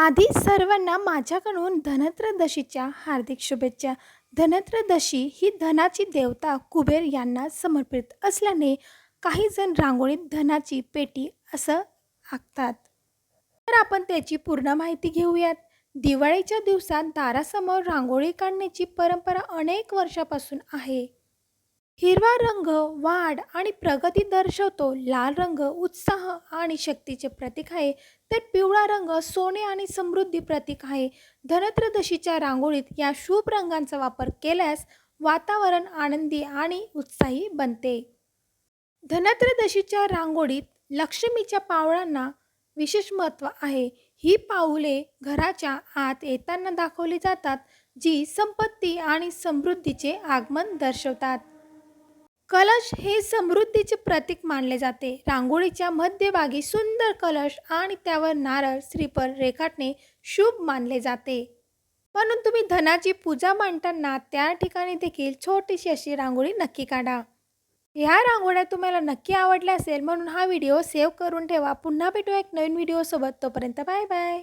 आधी सर्वांना माझ्याकडून धनत्रदशीच्या हार्दिक शुभेच्छा. धनत्रदशी ही धनाची देवता कुबेर यांना समर्पित असल्याने काही जण रांगोळीत धनाची पेटी असं आखतात. तर आपण त्याची पूर्ण माहिती घेऊयात. दिवाळीच्या दिवसात दारासमोर रांगोळी काढण्याची परंपरा अनेक वर्षापासून आहे. हिरवा रंग वाढ आणि प्रगती दर्शवतो. लाल रंग उत्साह आणि शक्तीचे प्रतीक आहे. तर पिवळा रंग सोने आणि समृद्धी प्रतीक आहे. धनत्रदशीच्या रांगोळीत या शुभ रंगांचा वापर केल्यास वातावरण आनंदी आणि उत्साही बनते. धनत्रदशीच्या रांगोळीत लक्ष्मीच्या पावळांना विशेष महत्त्व आहे. ही पाऊले घराच्या आत येताना दाखवली जातात जी संपत्ती आणि समृद्धीचे आगमन दर्शवतात. कलश हे समृद्धीचे प्रतीक मानले जाते. रांगोळीच्या मध्यभागी सुंदर कलश आणि त्यावर नारळ श्रीफळ रेखाटणे शुभ मानले जाते. म्हणून तुम्ही धनाची पूजा मांडताना त्या ठिकाणी देखील छोटीशी अशी रांगोळी नक्की काढा. ह्या रांगोळ्या तुम्हाला नक्की आवडल्या असेल म्हणून हा व्हिडिओ सेव्ह करून ठेवा. पुन्हा भेटू एक नवीन व्हिडिओसोबत. तोपर्यंत बाय बाय.